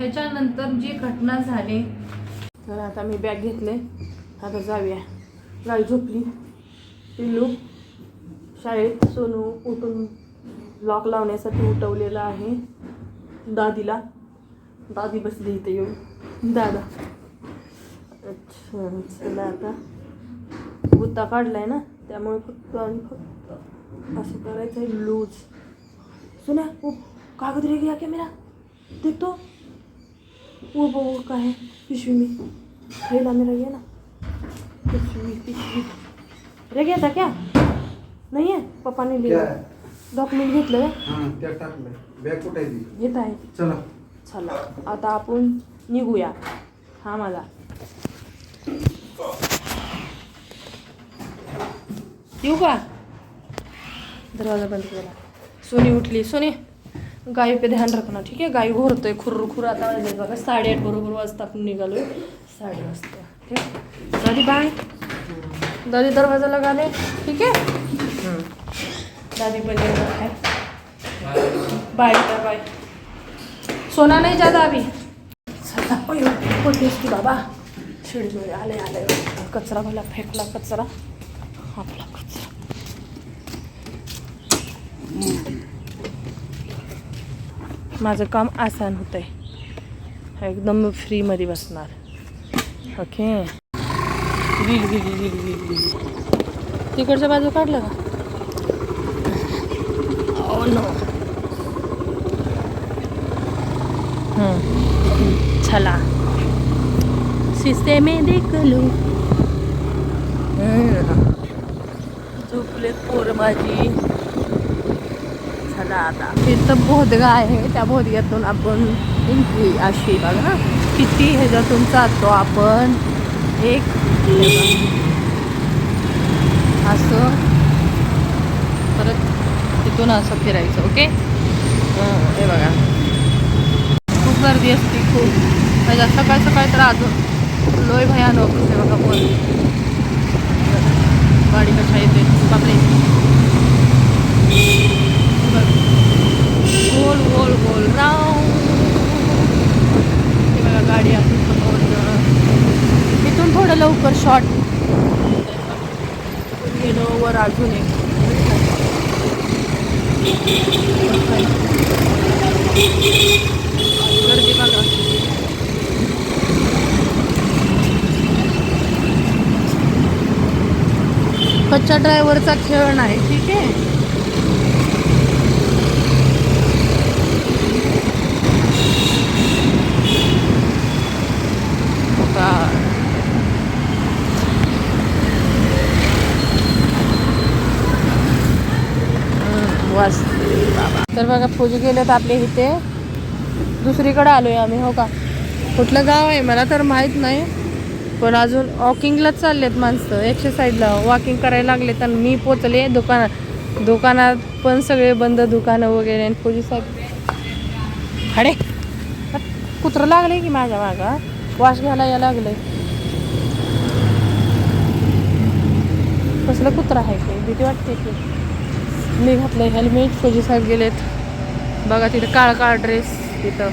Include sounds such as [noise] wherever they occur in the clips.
ह्याच्यानंतर जी घटना झाली. तर आता मी बॅग घेतले. आता जाऊया. गाडी झोपली. पिल्लू शाळेत सोनू उठून लॉक लावण्यासाठी उठवलेलं आहे. दादीला. दादी बसली इथे येऊन. दादा. अच्छा चला आता. गुत्ता काढलाय ना? त्यामुळे फक्त आणि फक्त असं करायचं आहे लूज सुना कागद रे रह गया कॅमेरा मेरा वो वो का है पिशवी में। ये ला मेरा ये ना। पिशवी पिशवी रह गया था क्या? नहीं है? पापा ने लिया। क्या? डॉक्युमेंट घेतलं हा? त्या टाकलंय बॅग कुठे आहे ती? आहे. चला. चला. आता आपण निघूया. हा मला येऊ का? दरवाज़ा बंद केला सोनी उठली. सोनी गाई पे ध्यान रखना ठीक आहे गाई घोरतोय खुर्र खुर आता वाजले बघा साडेआठ बरोबर वाजता आपण निघालो साडे वाजता ठीक आहे? दादी बाय. दादी दरवाजा लगा ठीक आहे? दादी पण येणार आहे. Bye bye bye. सोना नाही जादा अभी की बाबा. शिडीमुळे आले आले. कचरा मला फेकला कचरा. आपला कचरा माझं काम आसान होत आहे एकदम फ्रीमध्ये बसणार. Okay? Reel reel reel reel तिकडच्या बाजू काढलं का? नो चला. शीशे में देख लो झोपले पोर माझी. झाला आता. तिथं बोधगा आहे. त्या बोधग्यातून आपण एंट्री अशी बघा. किती ह्याच्यातून जातो आपण? एक असं. परत तिथून असं फिरायचं ओके? हे बघा. खूप गर्दी असते खूप. म्हणजे सकाळ सकाळी तर अजून लोय भयानक असते बघा बोल गाडी कशा येते बापरे बघ. गोल गोल गोल राऊंड हे बघा गाडी आपण समोर इथून थोडं लवकर शॉर्ट गेलो वर अजून एक गर्दी बघा कच्च्या ड्रायव्हरचा खेळ नाही ठीक आहे? वाजते बाबा तर बघा फोजी गेले तर आपले इथे. दुसरीकडे आलोय आम्ही हो का? कुठलं गाव आहे? मला तर माहीत नाही. पण अजून वॉकिंगलाच चाललेत माणसं. एक्सरसाइजला वॉकिंग करायला लागलेत आणि मी पोचले दुकानात दुकानात पण सगळे बंद दुकानं वगैरे आणि पूजी साहेब. अडे कुत्रं लागले की माझ्या मागा वास घ्यायला या लागले. कसलं कुत्रा आहे ते? भीती वाटते की. मी घातलं हेल्मेट फौजी साहेब गेलेत. बघा तिथं काळा काळा ड्रेस तिथं.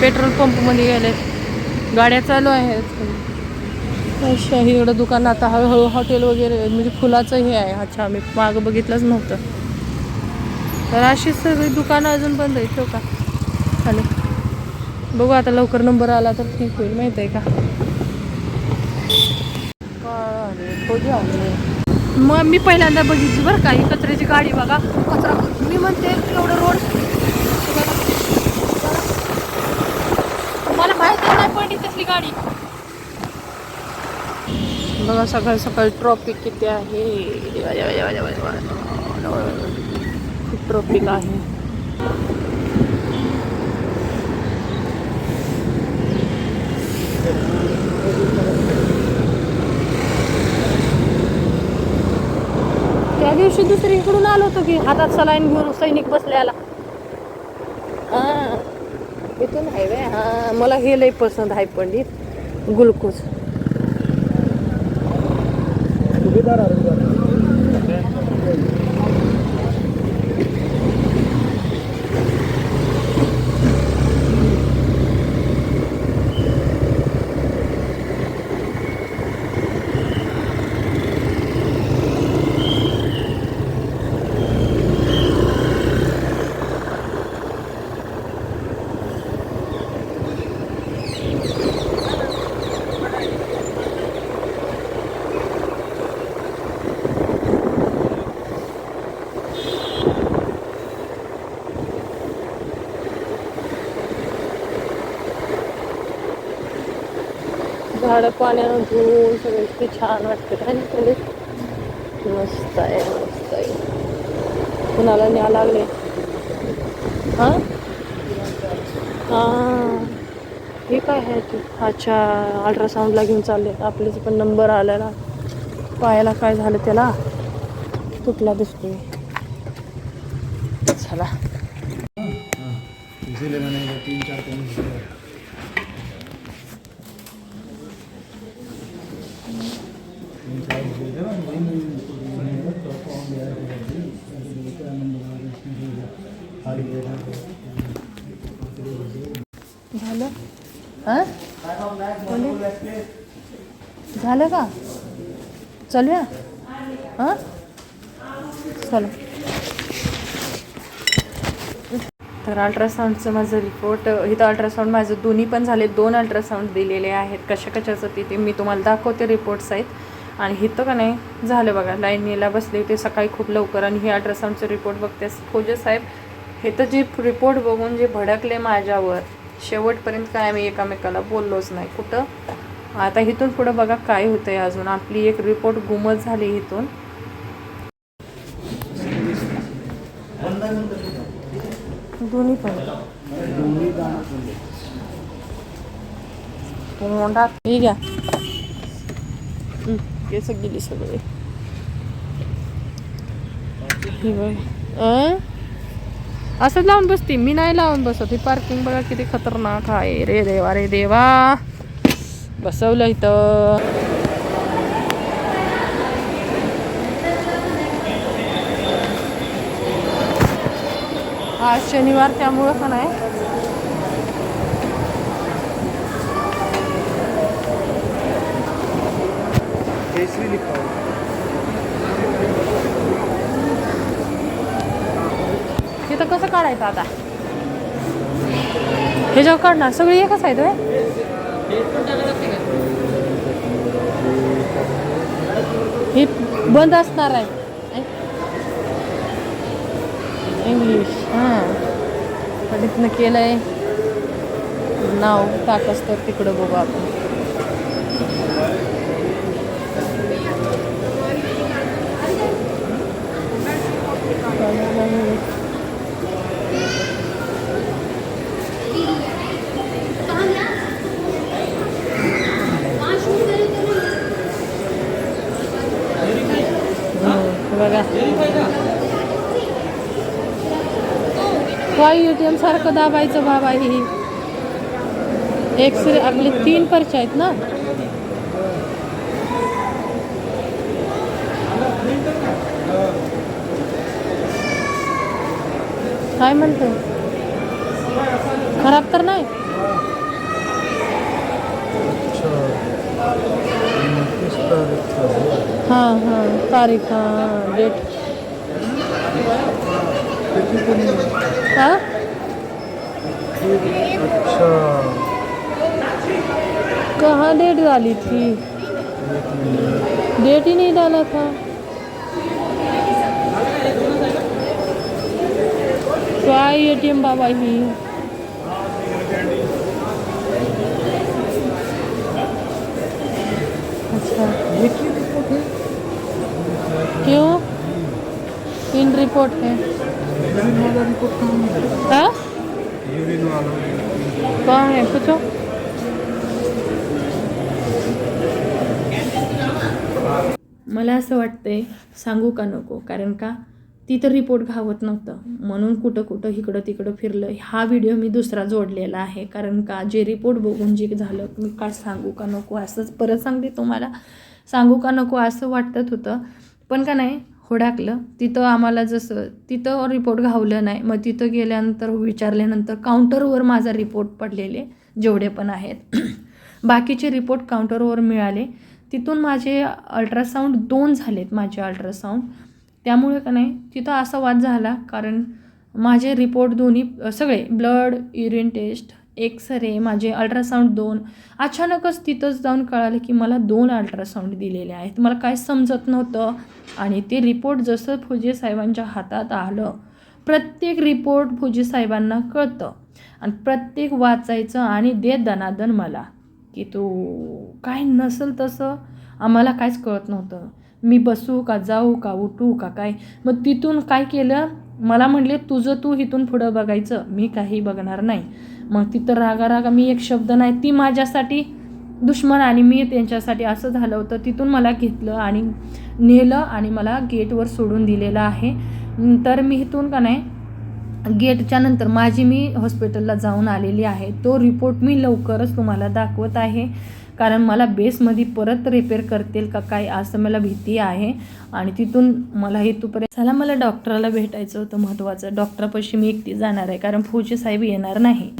पेट्रोल पंपमध्ये गेलेत. गाड्या चालू आहेत. अच्छा इकडं दुकान आता हळूहळू हॉटेल वगैरे म्हणजे फुलाचं हे आहे. अच्छा मी मागं बघितलंच नव्हतं. तर अशी सगळी दुकानं अजून बंद आहेत ठेव का? आणि बघू आता लवकर नंबर आला तर ठीक होईल माहीत आहे का? अरे, खोजी आहे मग मी पहिल्यांदा बघितली बरं का ही कचऱ्याची गाडी बघा. कचरा मी म्हणते एवढं रोड. मला माहिती नाही पडली तसली गाडी. बघा सकाळ सकाळी ट्रॉफिक किती आहे. खूप ट्रॉफिक आहे दिवशी दुसरीकडून आलो होतो की हातात सलाईन घेऊन सैनिक बसल्याला. हा. इथून आहे वे हा. मला हे लय पसंत आहे पंडित. ग्लुकोज. झाडं पाण्यानं धुवून सगळं इतके छान वाटते. काय नाही मस्त आहे मस्त आहे. कुणाला न्या लागले हां? हां. हे काय आहे तू? अच्छा अल्ट्रासाऊंडला घेऊन चालले. आपल्याचा पण नंबर आलेला. पायाला काय झालं त्याला? तुटला दिसतोय. चला. तीन चार पेन दिए तीन चार दिए थे ना वही मैं तो कौन गया है क्या नंबर आ रही है झालं हां झालं का? चालूया? हां? चला. तर अल्ट्रासाऊंडचं माझं रिपोर्ट इथं अल्ट्रासाऊंड माझं दोन्ही पण झाले. दोन अल्ट्रासाऊंड दिलेले आहेत. कशा कशाचं ते ते मी तुम्हाला दाखवते रिपोर्ट्स आहेत. आणि इथं का नाही? झालं बघा. लाईनीला बसले होते सकाळी खूप लवकर आणि हे अल्ट्रासाऊंडचं रिपोर्ट बघते खोजे साहेब हे तर जे रिपोर्ट बघून जे भडकले माझ्यावर शेवटपर्यंत काय आम्ही एकामेकाला बोललोच नाही. कुठं? आता इथून पुढं बघा काय होतंय अजून. आपली एक रिपोर्ट गुमत झाली इथून. दोन्ही पण. तोंडात. हे घ्या. केस गेली सगळे असंच लावून बसते. मी नाही लावून बसत. ही पार्किंग बघा किती खतरनाक आहे. रे देवा रे देवा. बसवलं इथं. आज शनिवार त्यामुळं पण आहे. तिथं तर कसं काढायचं आता? हे जेव्हा काढणार सगळी एकच आहे होय? हे बंद असणार आहे. इंग्लिश हां. पण इथनं आहे नाव टाकस तर तिकडं बघू आपण हं, बघा वाय एटीएम सारखं दाबायचं बाबा ही. एक्सरे आपले तीन पर्चे आहेत ना? काय म्हणतो खराब तर नाही? है? हां. तारीख हां. डेट हाँ? अच्छा। कहाँ डेट डाली थी? डेट ही नहीं डाला था। तो आई ए टी एम बाबा ही। अच्छा। क्यों? इन रिपोर्ट है। हाँ? यूरिन है पूछो मला असं वाटतंय सांगू का नको? कारण का ती तर रिपोर्ट घावत नव्हतं. म्हणून कुठं कुठं इकडं तिकडं फिरलं. हा व्हिडिओ मी दुसरा जोडलेला आहे. कारण का जे रिपोर्ट बघून जे झालं मी काय सांगू का नको? असंच परत सांगते तुम्हाला. सांगू का नको? असं वाटत होतं. पण का नाही होडाकलं तिथं आम्हाला जसं तिथं रिपोर्ट घावलं नाही. मग तिथं गेल्यानंतर विचारल्यानंतर काउंटरवर माझा रिपोर्ट पडलेले जेवढे पण आहेत. [clears throat] बाकीचे रिपोर्ट काउंटरवर मिळाले. तिथून माझे अल्ट्रासाऊंड दोन झालेत माझे अल्ट्रासाऊंड त्यामुळे का नाही तिथं असा वाद झाला. कारण माझे रिपोर्ट दोन्ही सगळे blood urine test x ray माझे अल्ट्रासाऊंड दोन. अचानकच तिथंच जाऊन कळालं की मला दोन अल्ट्रासाऊंड दिलेले आहेत. मला काय समजत नव्हतं आणि ते रिपोर्ट जसं फुजे साहेबांच्या हातात आलं प्रत्येक रिपोर्ट फुजे साहेबांना कळतं आणि प्रत्येक वाचायचं आणि दे दनादन मला की तू काय नसेल तसं आम्हाला काहीच कळत नव्हतं. मी बसू का जाऊ का उठू का काय? मग तिथून काय केलं? मला म्हणले तुझं तू इथून पुढं बघायचं. मी काही बघणार नाही. मग तिथं रागा रागा मी एक शब्द नाही ती माझ्यासाठी दुश्मन आणि मी त्यांच्यासाठी असं झालं होतं. तिथून मला घेतलं आणि नेलं आणि मला गेटवर सोडून दिलेलं आहे. तर मी इथून का नाही गेटच्या नंतर माझी मी हॉस्पिटलला जाऊन आलेली आहे. तो रिपोर्ट मी लवकरच तुम्हाला दाखवत आहे. कारण मला बेसमध्ये परत रिपेअर करतील का काय असं मला भीती आहे. आणि तिथून मला हेतूपर्यंत चला मला डॉक्टरला भेटायचं होतं महत्त्वाचं डॉक्टरपाशी मी एकटी जाणार आहे कारण फौजी साहेब येणार नाही.